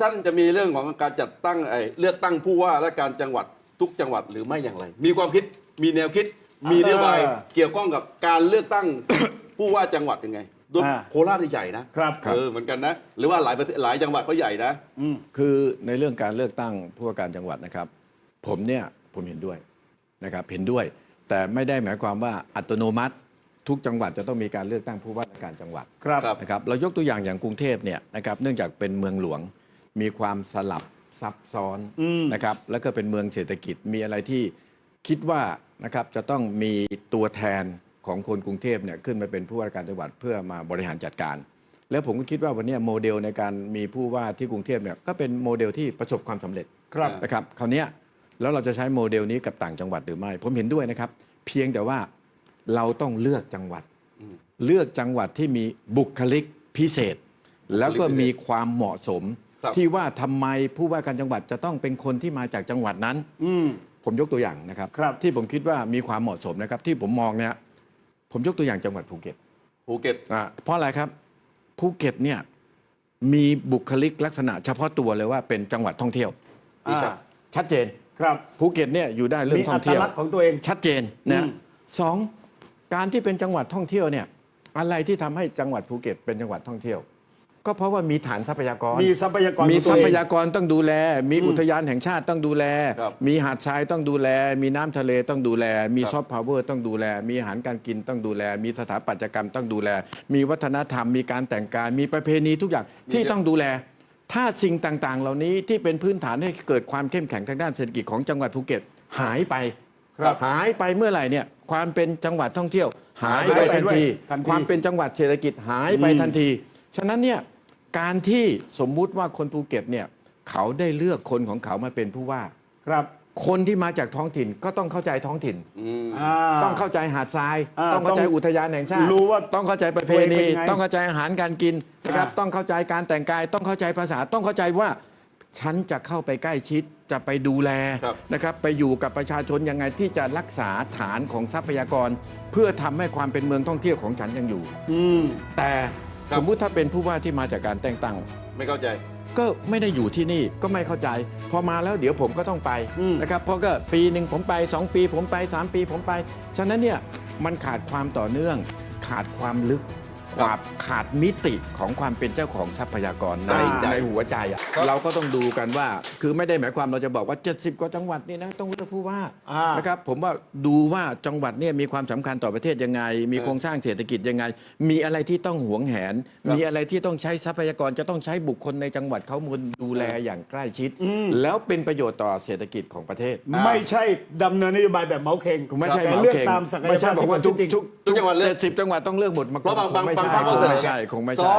ท่านจะมีเรื่องของการจัดตั้งไอ้เลือกตั้งผู้ว่าและการจังหวัดทุกจังหวัดหรือไม่อย่างไร มีความคิดมีแนวคิดมีนโยบายเออเกี่ยวข้องกับการเลือกตั้ง ผู้ว่าจังหวัดยังไงโดยอ่าโคราชนี่ใหญ่นะครับครับ เออเหมือนกันนะ หรือว่าหลายประเทศหลายจังหวัดก็ใหญ่นะ คือในเรื่องการเลือกตั้งผู้ว่าการจังหวัดนะครับ ผมเนี่ยผมเห็นด้วยนะครับเห็นด้วย แต่ไม่ได้หมายความว่าอัตโนมัติ ทุกจังหวัดจะต้องมีการเลือกตั้งผู้ว่าราชการจังหวัด ครับครับนะครับเรายกตัวอย่างอย่างกรุงเทพเนี่ยนะครับเนื่องจากเป็นเมืองหลวง มีความสลับซับซ้อนนะครับแล้วก็เป็นเมืองเศรษฐกิจมีอะไรที่คิดว่านะครับจะต้องมีตัวแทนของคนกรุงเทพเนี่ยขึ้นมาเป็นผู้ว่าราชการจังหวัดเพื่อมาบริหารจัดการ แล้วผมก็คิดว่าวันเนี้ยโมเดลในการมีผู้ว่าที่กรุงเทพเนี่ยก็เป็นโมเดลที่ประสบความสำเร็จครับนะครับคราวเนี้ยแล้วเราจะใช้โมเดลนี้กับต่างจังหวัดหรือไม่ ผมเห็นด้วยนะครับ เพียงแต่ว่าเราต้องเลือกจังหวัด เลือกจังหวัดที่มีบุคลิกพิเศษ แล้วก็มีความเหมาะสม ครับ ที่ว่าทำไมผู้ว่าการจังหวัดจะต้องเป็นคนที่มาจากจังหวัดนั้น อืม ผมยกตัวอย่างนะครับ ครับ ที่ผมคิดว่ามีความเหมาะสมนะครับ ที่ผมมองเนี่ยผมยกตัวอย่างจังหวัดภูเก็ตภูเก็ต อะเพราะอะไรครับภูเก็ตเนี่ยมีบุคลิกลักษณะเฉพาะตัวเลยว่าเป็นจังหวัดท่องเที่ยวนี่ชัดอ่า ชัดเจนครับภูเก็ตเนี่ยอยู่ได้เรื่องมีท่อัองตเที่ยว ลักษณ์ของตัวเอง ชัดเจนอืนะมสองการที่เป็นจังหวัดท่องเที่ยวเนี่ยอะไรที่ทำให้จังหวัดภูเก็ตเป็นจังหวัดท่องเที่ยว ก็เพราะว่ามีฐานทรัพยากร มีทรัพยากรมีของทตัรัวพเองยากรต้องดูแล มีอุทยานแห่งชาติต้องดูแล ครับมีหาดทรายต้องดูแล มีน้ำทะเลต้องดูแล มีครับซอฟต์พาวเวอร์ต้องดูแล มีอาหารการกินต้องดูแล มีสถาปัตยกรรมต้องดูแล มีวัฒนธรรม มีการแต่งกาย มีประเพณีทุกอย่างที่ต้องดูแล ถ้าสิ่งต่างๆ เหล่านี้ที่เป็นพื้นฐานให้เกิดความเข้มแข็งทางด้านเศรษฐกิจของจังหวัดภูเก็ตหายไป ครับ หายไปเมื่อไหร่เนี่ยความเป็นจังหวัดท่องเที่ยว หายไปหายไปทันด้วยที ทันที ความเป็นจังหวัดเศรษฐกิจหายไปอืมทันที ฉะนั้นเนี่ย การที่สมมุติว่าคนภูเก็ตเนี่ยเขาได้เลือกคนของเขามาเป็นผู้ว่า ครับ คนที่มาจากท้องถิ่นก็ต้องเข้าใจท้องถิ่นอืมอ่าต้องเข้าใจหาดทราย อ่าต้องเข้าใจต้องอุทยานแห่งชาติรู้ว่าต้องเข้าใจประเพตัวเองณีเป็นไงต้องเข้าใจอาหารการกินนะครับอ่า ต้องเข้าใจการแต่งกาย ต้องเข้าใจภาษาต้องเข้าใจว่า ฉันจะเข้าไปใกล้ชิดจะไปดูแลครับ นะครับ ไปอยู่กับประชาชนยังไงที่จะรักษาฐานของทรัพยากร เพื่อทำให้ความเป็นเมืองท่องเที่ยวของฉันยังอยู่ อืม แต่ครับ สมมุติถ้าเป็นผู้ว่าที่มาจากการแต่งตั้ง ไม่เข้าใจ ก็ไม่ได้อยู่ที่นี่ก็ไม่เข้าใจ พอมาแล้วเดี๋ยวผมก็ต้องไปอืม นะครับเพราะก็ปีหนึ่งผมไป 2 ปีผมไป 3 ปีผมไป ฉะนั้นเนี่ยมันขาดความต่อเนื่อง ขาดความลึก ครัขาบดขาดมิติของความเป็นเจ้าของทรัพยากรในใจในหัวใจอะครับเราก็ต้องดูกันว่า คือไม่ได้หมายความเราจะบอกว่า 70 กว่าจังหวัดนี่นะต้องรู้ผู้ว่าอ่านนะครับผมว่าดูว่าจังหวัดเนี่ยมีความสำคัญต่อประเทศยังไง มีโครงสร้างเศรษฐกิจยังไง มีอะไรที่ต้องหวงแหนครับมีอะไรที่ต้องใช้ทรัพยากรจะต้องใช้บุคคลในจังหวัดเขามูลดูแลอย่างใกล้ชิด แล้วเป็นประโยชน์ต่อเศรษฐกิจของประเทศอ่าไม่ใช่ดำเนินนโยบายแบบเหมาเข่งไม่ใช่แต่เหมาเลือกเข่งตามศักยไม่ใช่ภาพบอกว่าที่ทุกจริงทุกทุกจังหวัดเลยเจ็ดสิบจังหวัดต้องเลือกหมดมาเพราะบางบางပါဘူးဆက်လိုက်ရခုံမဲ့ချာ